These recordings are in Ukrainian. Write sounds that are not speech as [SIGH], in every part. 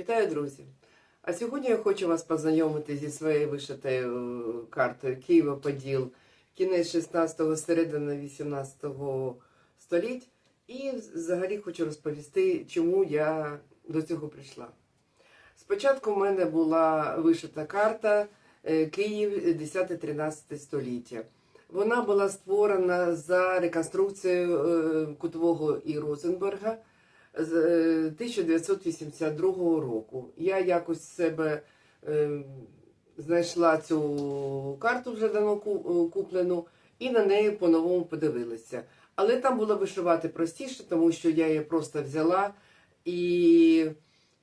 Вітаю, друзі! А сьогодні я хочу вас познайомити зі своєю вишитою е, картою Києва-Поділ, кінець 16-го, середина 18-го століть. І взагалі хочу розповісти, чому я до цього прийшла. Спочатку в мене була вишита карта е, Київ 10-13 століття. Вона була створена за реконструкцією е, Кутового і Розенберга з е, 1982 року. Я якось себе е, знайшла цю карту вже давно е, куплену і на неї по-новому подивилася. Але там було вишивати простіше, тому що я її просто взяла і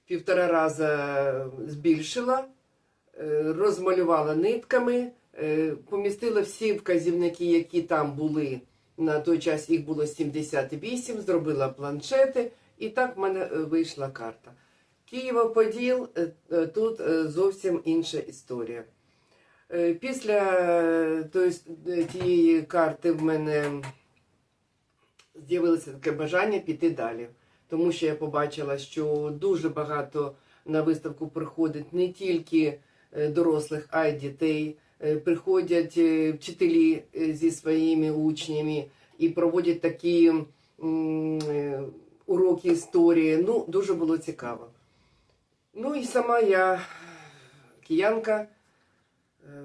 півтора рази збільшила, е, розмалювала нитками, е, помістила всі вказівники, які там були. На той час їх було 78, зробила планшети, і так в мене е, вийшла карта. Києво-Поділ е, е, тут зовсім інша історія. Після тієї карти в мене з'явилося таке бажання піти далі. Тому що я побачила, що дуже багато на виставку приходить не тільки дорослих, а й дітей. Приходять вчителі зі своїми учнями і проводять такі уроки історії. Ну, дуже було цікаво. Ну і сама я киянка, е,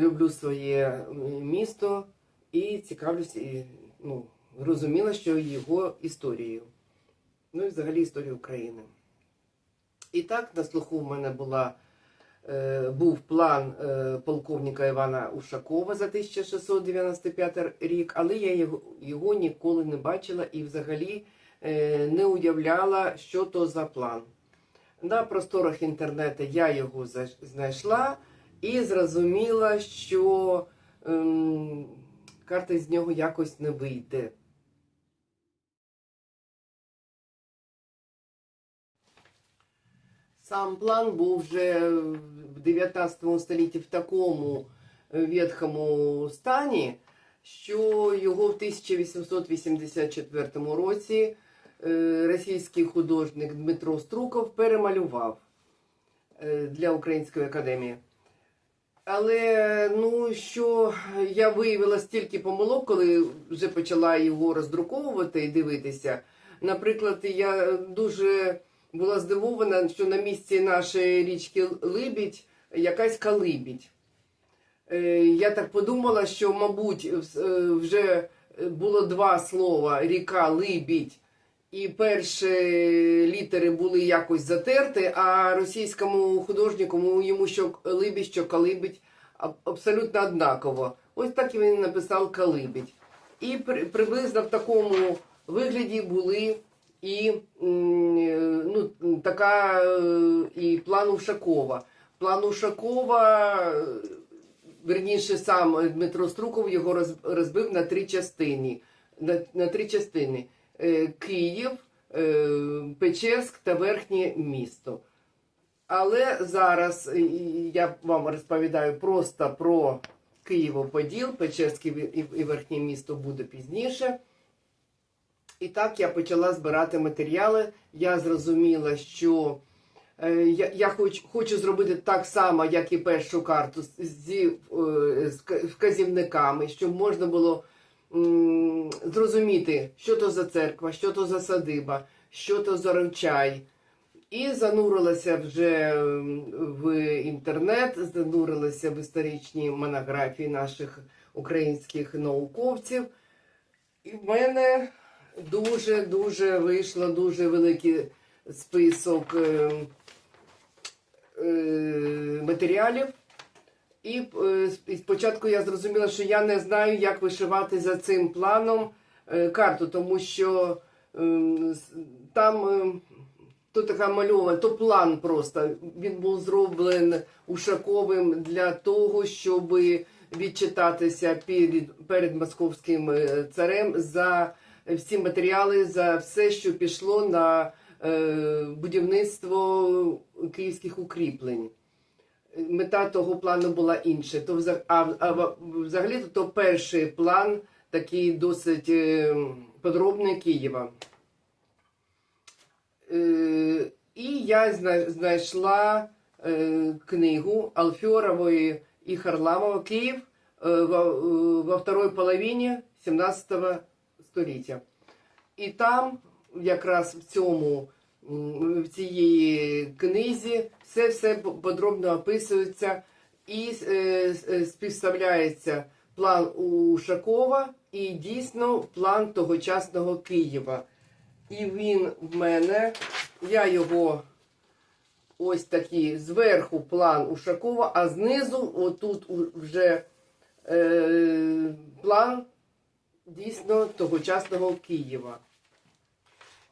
люблю своє місто і цікавлюся, і, ну, розуміла, що його історією. Ну і взагалі історію України. І так на слуху в мене була, е, був план е, полковника Івана Ушакова за 1695 рік, але я його, ніколи не бачила і взагалі не уявляла, що то за план. На просторах інтернету я його знайшла і зрозуміла, що ем, карта з нього якось не вийде. Сам план був вже в 19 столітті в такому е, ветхому стані, що його в 1884 році е, російський художник Дмитро Струков перемалював е, для Української академії. Але ну що я виявила стільки помилок, коли вже почала його роздруковувати і дивитися. Наприклад, я дуже була здивована, що на місці нашої річки Либідь якась калибідь. Е, Я так подумала, що, мабуть, е, вже було два слова ріка Либідь, і перші літери були якось затерті, а російському художнику йому що Либідь, що Калибідь аб- абсолютно однаково. Ось так і він написав Калибідь. І при- приблизно в такому вигляді були і ну, така е, і план Ушакова. План Ушакова, верніше, сам Дмитро Струков його розбив на три частини. На, на три частини: Київ, е, Печерськ та Верхнє місто. Але зараз е, я вам розповідаю просто про Києво-Поділ, Печерське і Верхнє місто буде пізніше. І так я почала збирати матеріали. Я зрозуміла, що е, я, я хоч, хочу зробити так само, як і першу карту, з- е, з вказівниками, щоб можна було зрозуміти, що то за церква, що то за садиба, що то за ручай. І занурилася вже в інтернет, занурилася в історичні монографії наших українських науковців. І в мене дуже дуже вийшло дуже великий список е, е, матеріалів. І е, і спочатку я зрозуміла, що я не знаю, як вишивати за цим планом е, карту, тому що ем, там е, то така мальована, то план просто. Він був зроблений Ушаковим для того, щоб відчитатися перед, перед московським е, царем за всі матеріали, за все, що пішло на будівництво київських укріплень. Мета того плану була інша. То а, а взагалі то, перший план, такий досить е, подробний Києва. Е, І я знайшла е, книгу Алфьорової і Харламова Київ е, во, е, во второй половині 17 століття. І там, якраз в цьому в цій книзі, все все подробно описується і е, е, співставляється план Ушакова і дійсно план тогочасного Києва. І він в мене, я його ось такий зверху план Ушакова, а знизу отут вже е, план дійсно тогочасного Києва.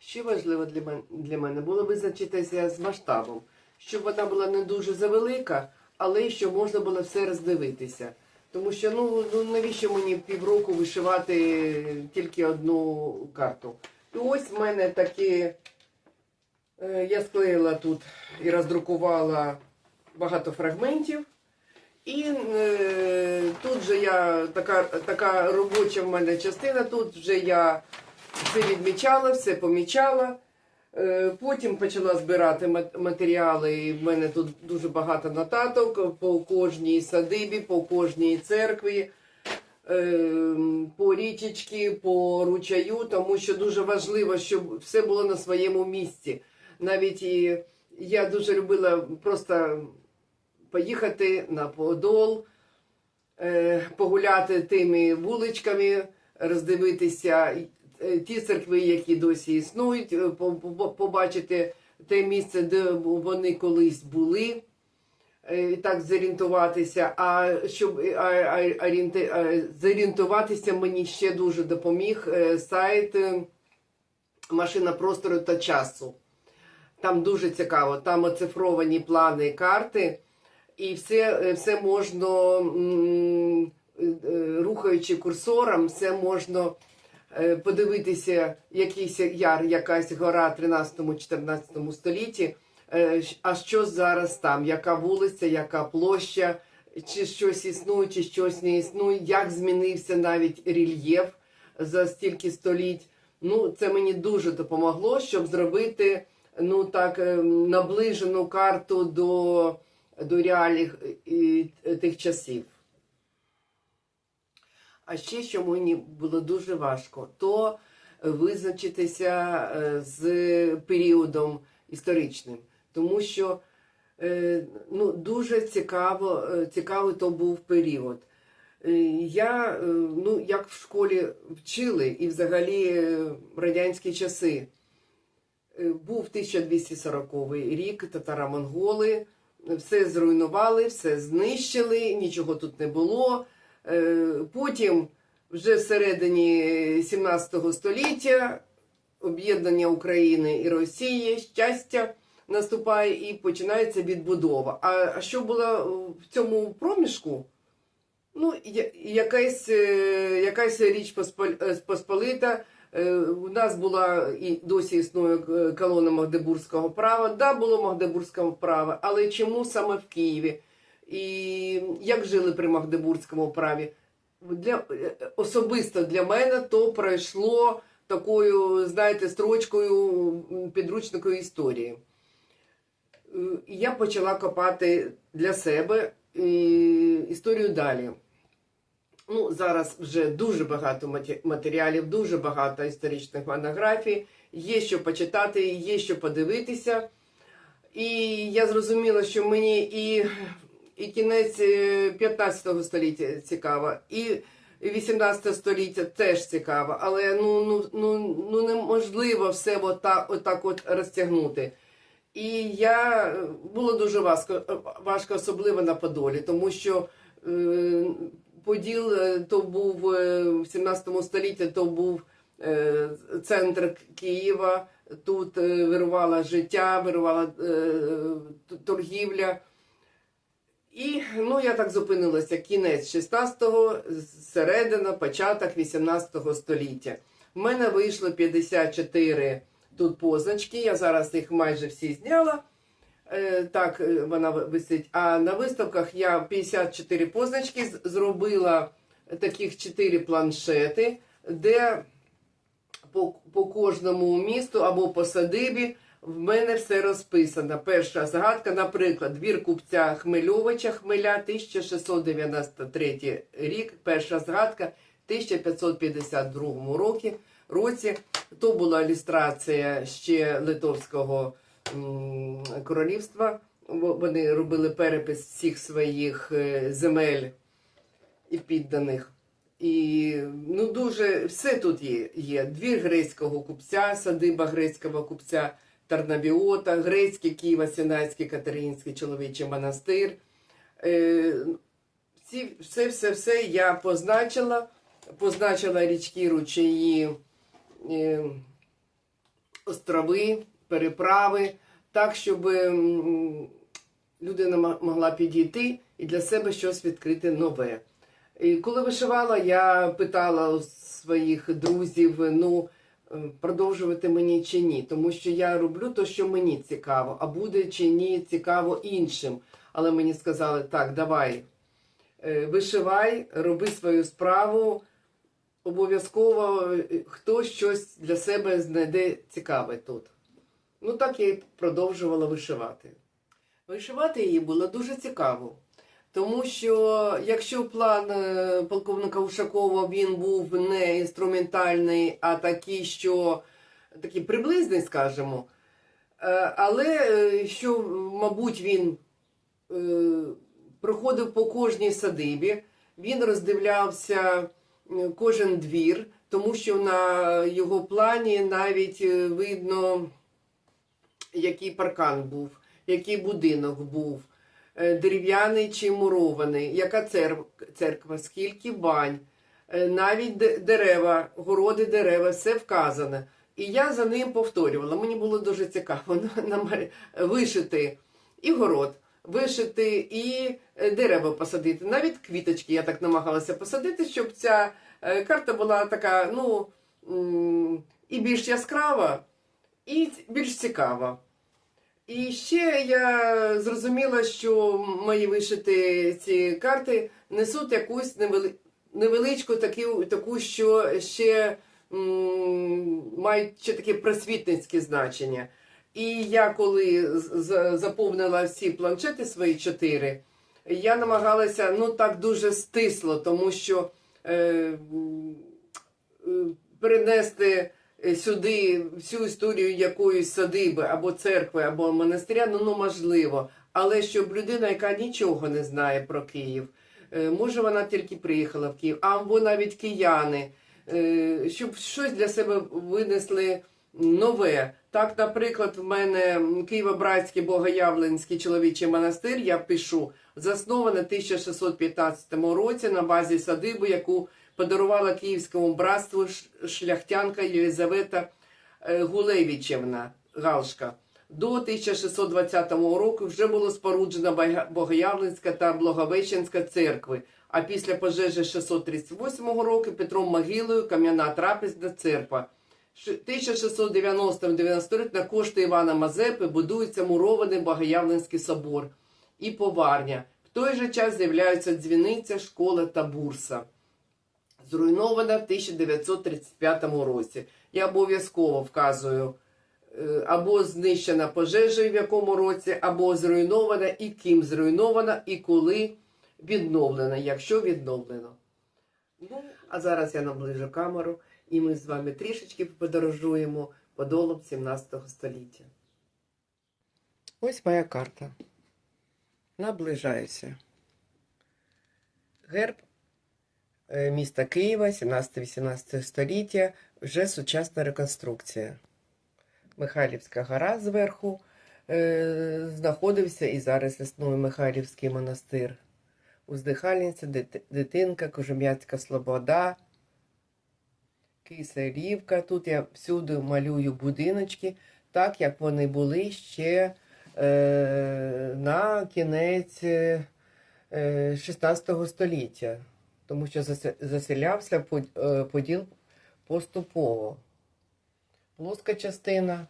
Що важливо для мене, для мене було визначитися з масштабом, щоб вона була не дуже завелика, але щоб можна було все роздивитися. Тому що ну, ну навіщо мені півроку вишивати тільки одну карту? І ось в мене такі. е, Я склеїла тут і роздрукувала багато фрагментів. І е, тут же я така, така робоча в мене частина, тут вже я все відмічала, все помічала. Е, Потім почала збирати матеріали. і В мене тут дуже багато нотаток по кожній садибі, по кожній церкві, е, по річечки, по ручаю, тому що дуже важливо, щоб все було на своєму місці. Навіть і я дуже любила просто поїхати на Подол, е, погуляти тими вуличками, роздивитися ті церкви, які досі існують, е, по- по- побачити те місце, де вони колись були. е, І так зорієнтуватися. А щоб е, а, зорієнтуватися, мені ще дуже допоміг е, сайт е, Машина простору та часу. Там дуже цікаво, там оцифровані плани карти, і все, е, все можна, е, е, рухаючи курсором, все можна е, подивитися, якийсь яр, якась гора 13-14 столітті, е, а що зараз там, яка вулиця, яка площа, чи щось існує, чи щось не існує, як змінився навіть рельєф за стільки століть. Ну, це мені дуже допомогло, щоб зробити ну так е, наближену карту до, до реалій е, е, тих часів. А ще, що мені було дуже важко, то визначитися е, з періодом історичним, тому що е, ну, дуже цікаво, е, цікавий то був період. Е, Я, е, ну, як в школі вчили, і взагалі е, радянські часи, Е, був 1240 рік, татаро-монголи, все зруйнували, все знищили, нічого тут не було. Е, Потім, вже всередині 17 століття, об'єднання України і Росії, щастя наступає і починається відбудова. А що було в цьому проміжку? Ну, якась, е, якась річ е, Посполита. У нас була і досі існує колона Магдебурзького права. Да, було Магдебурзького права, але чому саме в Києві? І як жили при Магдебурзькому праві? Для, особисто для мене то пройшло такою, знаєте, строчкою підручникою історії. Е, я почала копати для себе е, історію далі. Ну, зараз вже дуже багато матеріалів, дуже багато історичних монографій, є що почитати, є що подивитися. І я зрозуміла, що мені і, і кінець е, 15 століття цікаво, і 18 століття теж цікаво, але ну, ну, ну, ну неможливо все отак, отак от розтягнути. І я було дуже важко, важко, особливо на Подолі, тому що е, Поділ е, то був е, в 17 столітті, то був е, центр Києва. Тут е, вирувало життя, вирувала е, торгівля. І ну, я так зупинилася кінець 16-го, середина, початок 18 століття. У мене вийшло 54 тут позначки. Я зараз їх майже всі зняла. Е, Так, е, вона висить. А на виставках я 54 позначки зробила таких 4 планшети, де по, по кожному місту або по садибі В мене все розписано. Перша згадка, наприклад, двір купця Хмельовича Хмеля, 1693 рік. Перша згадка, 1552 році. році. То була ілюстрація ще Литовського королівства. Вони робили перепис всіх своїх е, земель і підданих. І ну дуже все тут є. є. Двір грецького купця, садиба грецького купця Тарнавіота, грецький Києво-Сінайський Катеринський чоловічий монастир. Е, все, все, все я позначила. Позначила річки, ручаї, е, острови, переправи, так, щоб людина могла підійти і для себе щось відкрити нове. І коли вишивала, я питала своїх друзів, ну продовжувати мені чи ні, тому що я роблю те, що мені цікаво, а буде чи ні цікаво іншим. Але мені сказали, так, давай, е, вишивай, роби свою справу. Обов'язково е, хтось щось для себе знайде цікаве тут. Ну так я і продовжувала вишивати. Вишивати її було дуже цікаво. Тому що якщо план е, полковника Ушакова він був не інструментальний, а такий, що такий приблизний, скажімо, е, але е, що, мабуть, він проходив по кожній садибі, він роздивлявся кожен двір, тому що на його плані навіть видно, який паркан був, який будинок був дерев'яний чи мурований, яка церква, скільки бань, е, навіть дерева, городи дерева, все вказане. І я за ним повторювала. Мені було дуже цікаво вишити і город, вишити і е, дерева посадити. Навіть квіточки я так намагалася посадити, щоб ця е, карта була така, ну, і більш яскрава, і більш цікава. І ще я зрозуміла, що мої вишити ці карти несуть якусь невели... невеличку таку, таку, що ще м, мають ще таке просвітницьке значення. І я коли заповнила всі планшети свої чотири, я намагалася ну так дуже стисло, тому що е, е, перенести сюди всю історію якоїсь садиби або церкви, або монастиря, ну, ну можливо. Але щоб людина, яка нічого не знає про Київ, е, може вона тільки приїхала в Київ, або навіть кияни, е, щоб щось для себе винесли нове. Так, наприклад, в мене Києво-Братський Богоявленський чоловічий монастир, я пишу, засновано в 1615 році на базі садиби, яку подарувала Київському братству шляхтянка Єлизавета е, Гулевичівна Галшка. До 1620 року вже було споруджено Богоявленська та Благовещенська церкви, а після пожежі 638 року Петром Могилою кам'яна трапезна церква. Ш- 1690-93 на кошти Івана Мазепи будується мурований Богоявленський собор і поварня. В той же час з'являються дзвіниця, школа та бурса зруйнована в 1935 році. Я обов'язково вказую е, або знищена пожежею в якому році, або зруйнована, і ким зруйнована, і коли відновлена, якщо відновлено. Ну, а зараз я наближу камеру, і ми з вами трішечки подорожуємо подолом 17 століття. Ось моя карта. Наближаюся. Герб міста Києва, 17-18 століття, вже сучасна реконструкція. Михайлівська гора зверху е, знаходився і зараз існує Михайлівський монастир. Уздихальниця, Дитинка, Кожем'яцька Слобода, Киселівка. Тут я всюди малюю будиночки, так як вони були ще е, на кінець е, 16 століття, тому що заселявся е, поділ поступово. Плоска частина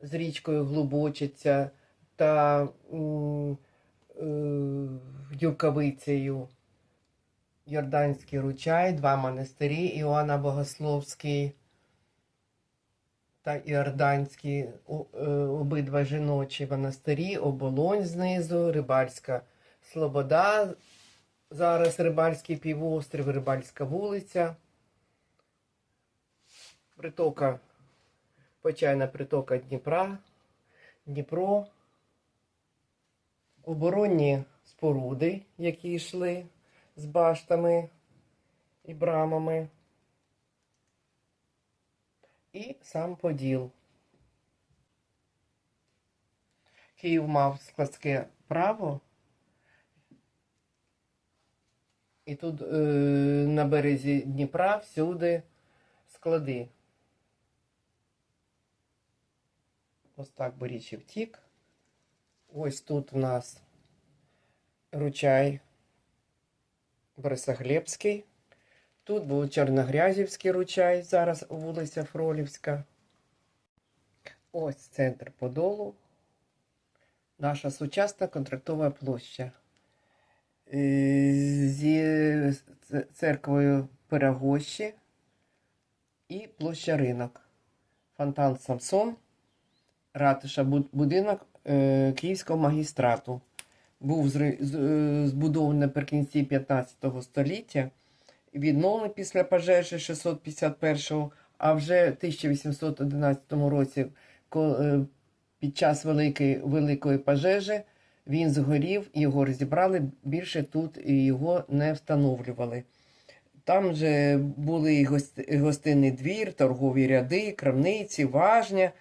з річкою Глубочиця та е, Юркавицею. Йорданський ручай, два монастирі, Іоанна Богословський, та іорданські о- е, обидва жіночі монастирі, оболонь знизу, рибальська слобода. Зараз рибальський півострів, рибальська вулиця. Притока, почайна притока Дніпра, Дніпро. Оборонні споруди, які йшли з баштами і брамами. І сам Поділ. Київ мав складське право. І тут е, на березі Дніпра всюди склади. Ось так Борічі втік. Ось тут у нас ручай Борисоглебський. Тут був Чорногрязівський ручай, зараз вулиця Фролівська. Ось центр Подолу. Наша сучасна контрактова площа. Е, Зі церквою Пирогощі і площа Ринок. Фонтан Самсон, ратуша будинок е, Київського магістрату. Був е, збудований наприкінці 15 століття відновлений після пожежі 651-го, а вже в 1811 році, під час великої, великої пожежі, він згорів, його розібрали, більше тут його не встановлювали. Там же були і гост- і гостинний двір, торгові ряди, крамниці, важня,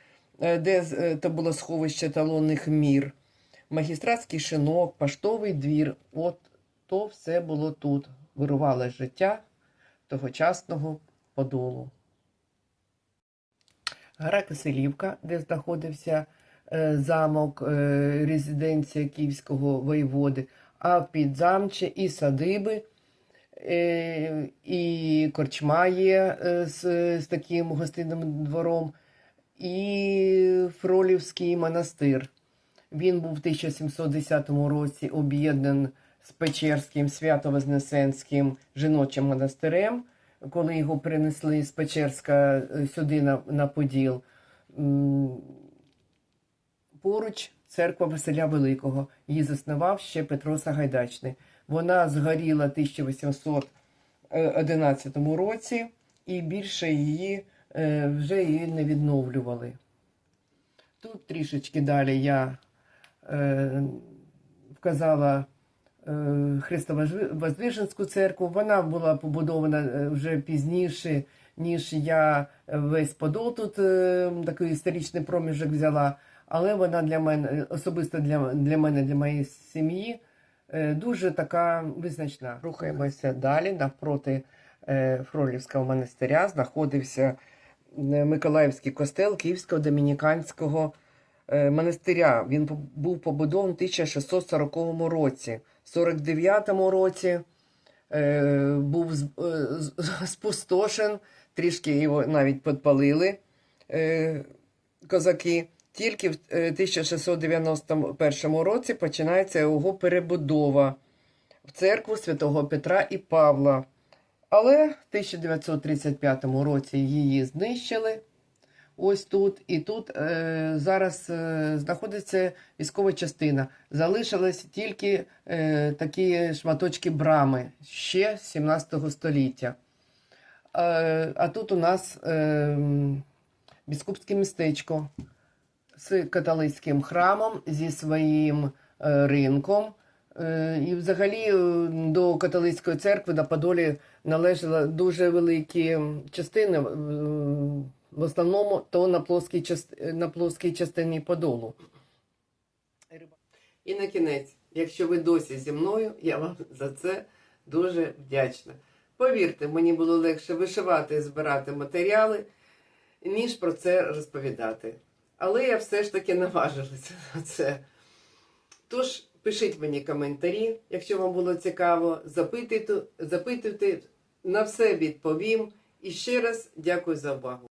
е, де е, то було сховище талонних мір, магістратський шинок, поштовий двір. От то все було тут. Вирувало життя тогочасного подолу. Гора Киселівка, де знаходився замок, е, резиденція київського воєводи, а в підзамчі і садиби, е, і корчма є е, з, з таким гостинним двором, і Фролівський монастир. Він був в 1710 році об'єднаний з Печерським Свято-Вознесенським жіночим монастирем, коли його принесли з Печерська е, сюди на, на Поділ. Поруч церква Василя Великого. Її заснував ще Петро Сагайдачний. Вона згоріла в 1811 році, і більше її е, вже її не відновлювали. Тут трішечки далі я е, вказала е, Христово-Воздвиженську церкву. Вона була побудована е, вже пізніше, ніж я весь Подол тут е, такий історичний проміжок взяла. Але вона для мене, особисто для, для мене, для моєї сім'ї, е, дуже така визначна. Рухаємося далі. Навпроти е, Фролівського монастиря знаходився е, Миколаївський костел Київського домініканського монастиря. Він був побудований в 1640 році. В 49 році був спустошен, трішки його навіть підпалили козаки. Тільки в е, 1691 році починається його перебудова в церкву святого Петра і Павла. Але в 1935 році її знищили. Ось тут і тут е, зараз е, знаходиться військова частина. Залишились тільки е, такі шматочки брами ще 17 століття. Е, а тут у нас е, біскупське містечко з католицьким храмом, зі своїм е, ринком. Е, І взагалі е, до католицької церкви на Подолі належали дуже великі частини, в основному то на плоскій, част- на плоскій частині Подолу. І на кінець, якщо ви досі зі мною, я вам за це дуже вдячна. Повірте, мені було легше вишивати і збирати матеріали, ніж про це розповідати. Але я все ж таки наважилася [LAUGHS] на це. Тож пишіть мені коментарі, якщо вам було цікаво, запитуйте, запитуйте, на все відповім. І ще раз дякую за увагу.